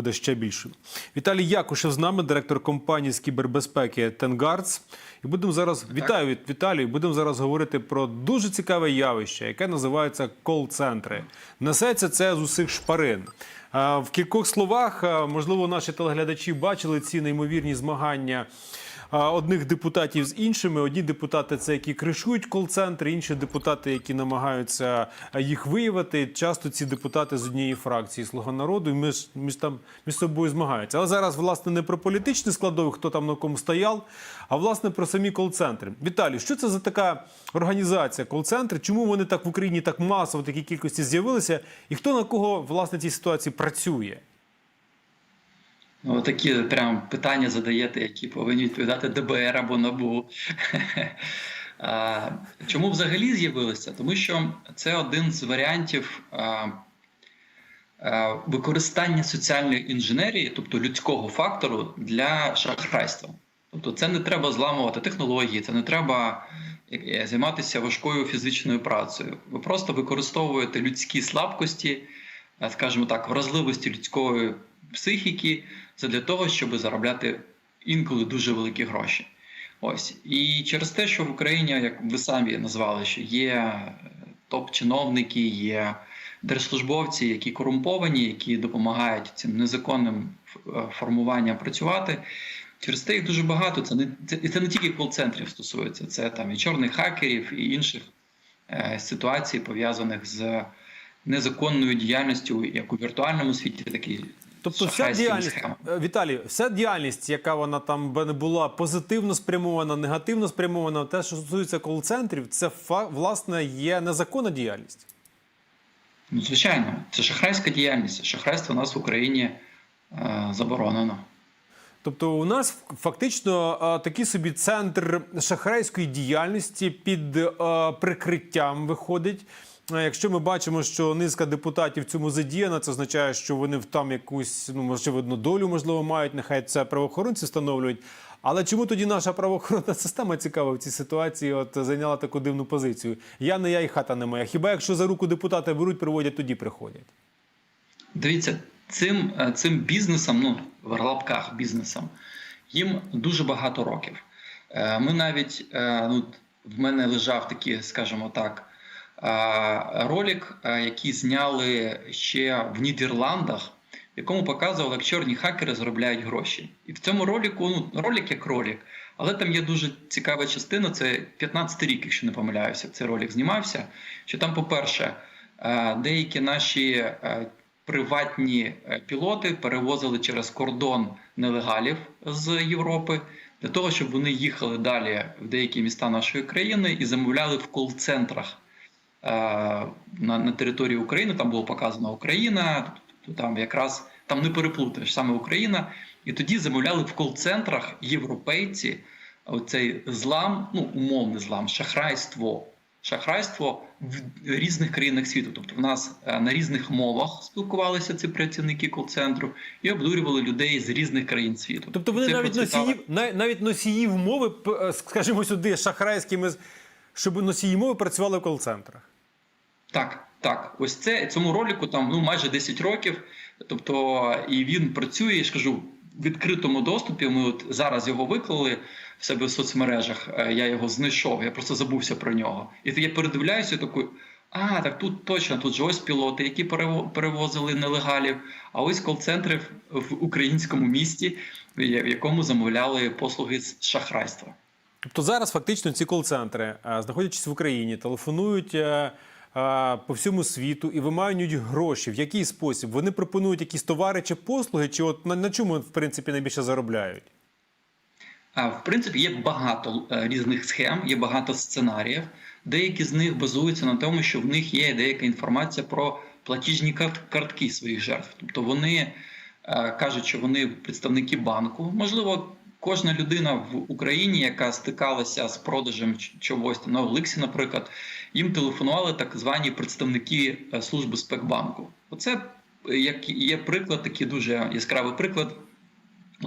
буде ще більшим. Віталій Якушев з нами, директор компанії з кібербезпеки Тенгардс. І будемо зараз вітаю від Віталію. Будемо зараз говорити про дуже цікаве явище, яке називається кол-центри. Несеться це з усіх шпарин. В кількох словах, можливо, наші телеглядачі бачили ці неймовірні змагання одних депутатів з іншими. Одні депутати це які кришують кол-центри, інші депутати, які намагаються їх виявити. Часто ці депутати з однієї фракції Слуга народу і між, між там між собою змагаються. Але зараз власне не про політичні складові, хто там на кому стояв, а власне про самі кол-центри. Віталій, що це за така організація кол-центри? Чому вони так в Україні так масово в такій кількості з'явилися? І хто на кого власне цій ситуації працює? Ну, такі прям питання задаєте, які повинні відповідати ДБР або НАБУ. Чому взагалі з'явилися? Тому що це один з варіантів використання соціальної інженерії, тобто людського фактору, для шахрайства. Тобто, це не треба зламувати технології, це не треба е, займатися важкою фізичною працею. Ви просто використовуєте людські слабкості, скажімо так, вразливості людської психіки для того, щоб заробляти інколи дуже великі гроші. Ось і через те, що в Україні, як ви самі назвали, що є топ-чиновники, є держслужбовці, які корумповані, які допомагають цим незаконним формуванням працювати. Через те їх дуже багато. Це не це, це не тільки кол-центрів стосується, це там і чорних хакерів, і інших е, ситуацій пов'язаних з незаконною діяльністю, як у віртуальному світі, так і Тобто вся діяльність. Е, Віталій, вся діяльність, яка вона там би не була позитивно спрямована, негативно спрямована, те, що стосується кол-центрів, це власне є незаконна діяльність. Ну, звичайно, це шахрайська діяльність. Шахрайство у нас в Україні е, заборонено. Тобто, у нас фактично е, такий собі центр шахрайської діяльності під е, прикриттям виходить. Е, Якщо ми бачимо, що низка депутатів цьому задіяна, це означає, що вони там якусь ну очевидно долю можливо мають. Нехай це правоохоронці встановлюють. Але чому тоді наша правоохоронна система цікава в цій ситуації? От зайняла таку дивну позицію. Я не я і хата не моя. Хіба якщо за руку депутати беруть, приводять, тоді приходять. Дивіться, цим, е, цим бізнесом, ну в лапках бізнесом, їм дуже багато років. Е, Ми навіть е, ну, в мене лежав такий, скажімо так, ролик, який зняли ще в Нідерландах, в якому показували, як чорні хакери заробляють гроші. І в цьому ролику, ну ролик як ролик, але там є дуже цікава частина. Це 15 рік, якщо не помиляюся, цей ролик знімався. Що там, по-перше, деякі наші приватні е, пілоти перевозили через кордон нелегалів з Європи для того, щоб вони їхали далі в деякі міста нашої країни і замовляли в кол-центрах на, на території України. Там було показано Україна, то там якраз там не переплутаєш саме Україна. І тоді замовляли в кол-центрах європейці оцей злам, ну умовний злам, шахрайство. Шахрайство в різних країнах світу. Тобто, в нас е, на різних мовах спілкувалися ці працівники кол-центру і обдурювали людей з різних країн світу. Тобто вони Це навіть процвітало. носіїв, навіть носіїв мови, е, скажімо сюди, шахрайськими, щоб носії мови працювали в кол-центрах. Так, так, ось це цьому ролику там ну майже 10 років. Тобто, і він працює, я ж кажу, в відкритому доступі. Ми от зараз його виклали в себе в соцмережах. е, Я його знайшов, я просто забувся про нього. І я передивляюся такий, а так тут точно, тут же ось пілоти, які перево- перевозили нелегалів, а ось кол-центри в- українському місті, в якому замовляли послуги з шахрайства. Тобто зараз фактично ці кол-центри, е, знаходячись в Україні, телефонують е, по всьому світу і виманюють гроші. В який спосіб? Вони пропонують якісь товари чи послуги, чи от на, на чому в принципі найбільше заробляють? А, В принципі, є багато е, різних схем, є багато сценаріїв. Деякі з них базуються на тому, що в них є деяка інформація про платіжні картки своїх жертв. Тобто вони е, кажуть, що вони представники банку. Можливо, кожна людина в Україні, яка стикалася з продажем чогось на Олексі, наприклад, їм телефонували так звані представники е, служби спецбанку. Оце е, як є приклад, такий дуже яскравий приклад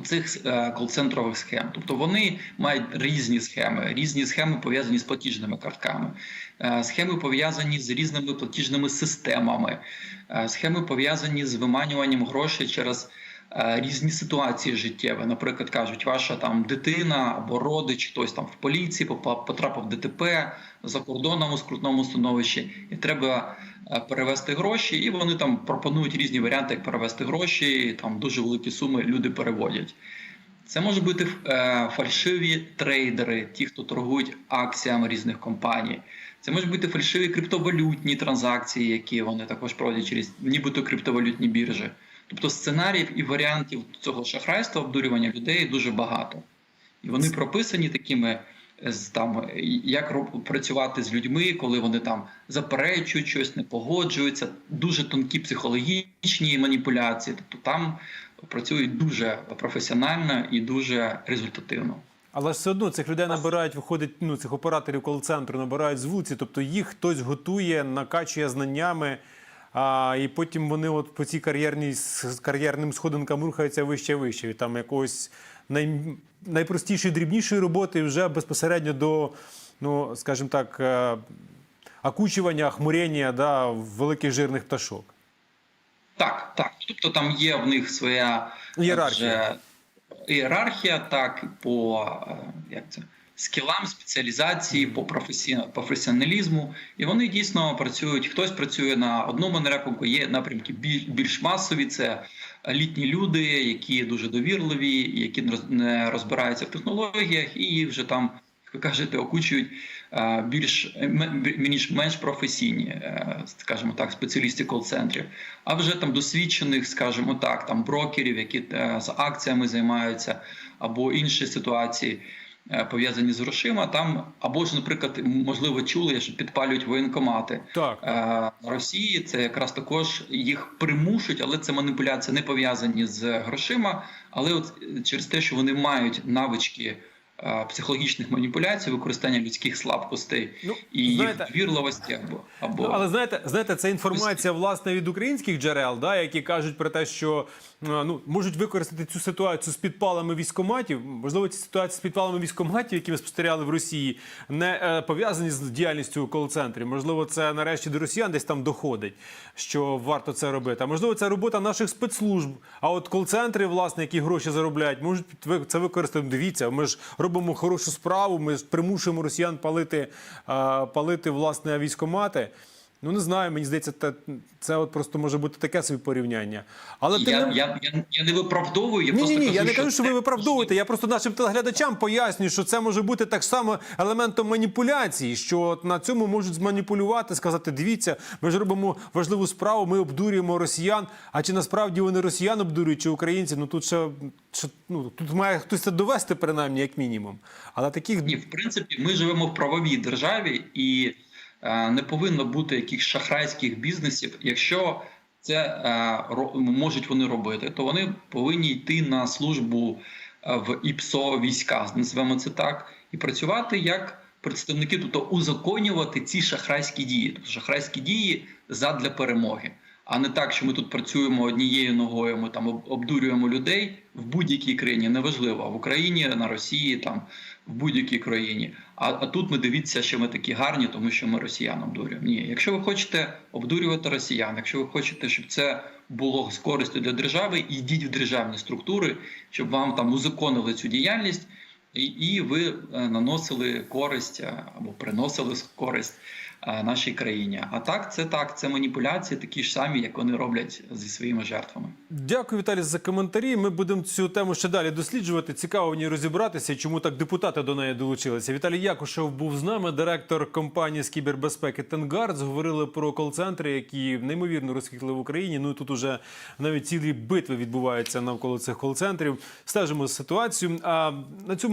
цих кол-центрових схем. Тобто вони мають різні схеми, різні схеми пов'язані з платіжними картками, е, схеми пов'язані з різними платіжними системами, е, схеми пов'язані з виманюванням грошей через е, різні ситуації життєві. Наприклад, кажуть, ваша там дитина або родич, хтось там в поліції потрапив в ДТП за кордоном у скрутному становищі, і треба е, перевести гроші. І вони там пропонують різні варіанти, як перевести гроші. Там дуже великі суми люди переводять. Це можуть бути е, фальшиві трейдери, ті, хто торгують акціями різних компаній. Це можуть бути фальшиві криптовалютні транзакції, які вони також проводять через нібито криптовалютні біржі. Тобто сценаріїв і варіантів цього шахрайства, обдурювання людей дуже багато. І вони прописані такими е, там, як працювати з людьми, коли вони там заперечують щось, не погоджуються, дуже тонкі психологічні маніпуляції. Тобто там працюють дуже професіонально і дуже результативно. Але ж все одно цих людей набирають, виходить, ну цих операторів кол-центру набирають з вулиці, тобто їх хтось готує, накачує знаннями, а, і потім вони от по цій кар'єрній з кар'єрним сходинкам рухаються вище вище. Від там якогось най, найпростішої, дрібнішої роботи вже безпосередньо до, ну скажімо так, е, окучування, хмурення да, великих жирних пташок. Так, так. Тобто там є в них своя Ієрархія. вже ієрархія, так, по е, як це, скілам, спеціалізації, по професі- професіоналізму. І вони дійсно працюють. Хтось працює на одному напрямку, є напрямки біль- більш масові. Це літні люди, які дуже довірливі, які не роз- розбираються в технологіях, і їх вже там. як Ви кажете, окучують е, більш м- більш менш професійні, е, скажімо так, спеціалісти кол-центрів, а вже там досвідчених, скажімо так, там брокерів, які е, з акціями займаються, або інші ситуації пов'язані з грошима. Там або ж, наприклад, можливо, чули, що підпалюють воєнкомати. Так. Е, Росії це якраз також їх примушують, але це маніпуляції не пов'язані з грошима. Але от через те, що вони мають навички е, психологічних маніпуляцій, використання людських слабкостей Ну, і знаєте- їх довірливості або або Ну, але знаєте, знаєте, це інформація власне від українських джерел, да, які кажуть про те, що е, ну можуть використати цю ситуацію з підпалами військоматів. Можливо, ці ситуації з підпалами військоматів, які ми спостерігали в Росії, не е, пов'язані з діяльністю кол-центрів. Можливо, це нарешті до росіян десь там доходить, що варто це робити. А можливо, це робота наших спецслужб. А от кол-центри, власне, які гроші заробляють, можуть це використати. Дивіться, ми ж робимо хорошу справу. Ми примушуємо росіян палити, е, палити власне військомати. Ну не знаю, мені здається, те- це от просто може бути таке собі порівняння. Але я, не- я, я, я не виправдовую, я ні, просто ні, ні, кажу, я не кажу, що ви це виправдовуєте. Я просто нашим телеглядачам пояснюю, що це може бути так само елементом маніпуляції, що от на цьому можуть зманіпулювати, сказати: дивіться, ми ж робимо важливу справу, ми обдурюємо росіян. А чи насправді вони росіян обдурюють, чи українці? Ну тут ще, ще ну тут має хтось це довести, принаймні, як мінімум. Але таких Ні, в принципі, ми живемо в правовій державі і не повинно бути якихось шахрайських бізнесів. Якщо це е, можуть вони робити, то вони повинні йти на службу е, в ІПСО війська, називаємо це так, і працювати як представники, тобто узаконювати ці шахрайські дії, тобто шахрайські дії задля перемоги. А не так, що ми тут працюємо однією ногою, ми там обдурюємо людей в будь-якій країні, неважливо, в Україні, на Росії, там в будь-якій країні. А, а тут ми дивіться, що ми такі гарні, тому що ми росіян обдурюємо. Ні, якщо ви хочете обдурювати росіян, якщо ви хочете, щоб це було з користю для держави, йдіть в державні структури, щоб вам там узаконили цю діяльність. І, ви е, наносили користь е, або приносили користь нашій країні. А так, це так, це маніпуляції, такі ж самі, як вони роблять зі своїми жертвами. Дякую, Віталій, за коментарі. Ми будемо цю тему ще далі досліджувати. Цікаво в ній розібратися, чому так депутати до неї долучилися. Віталій Якушев був з нами, директор компанії з кібербезпеки Тенгардс. Говорили про кол-центри, які неймовірно розквітли в Україні. Ну і тут уже навіть цілі битви відбуваються навколо цих кол-центрів. Стежимо ситуацію. А на цьому.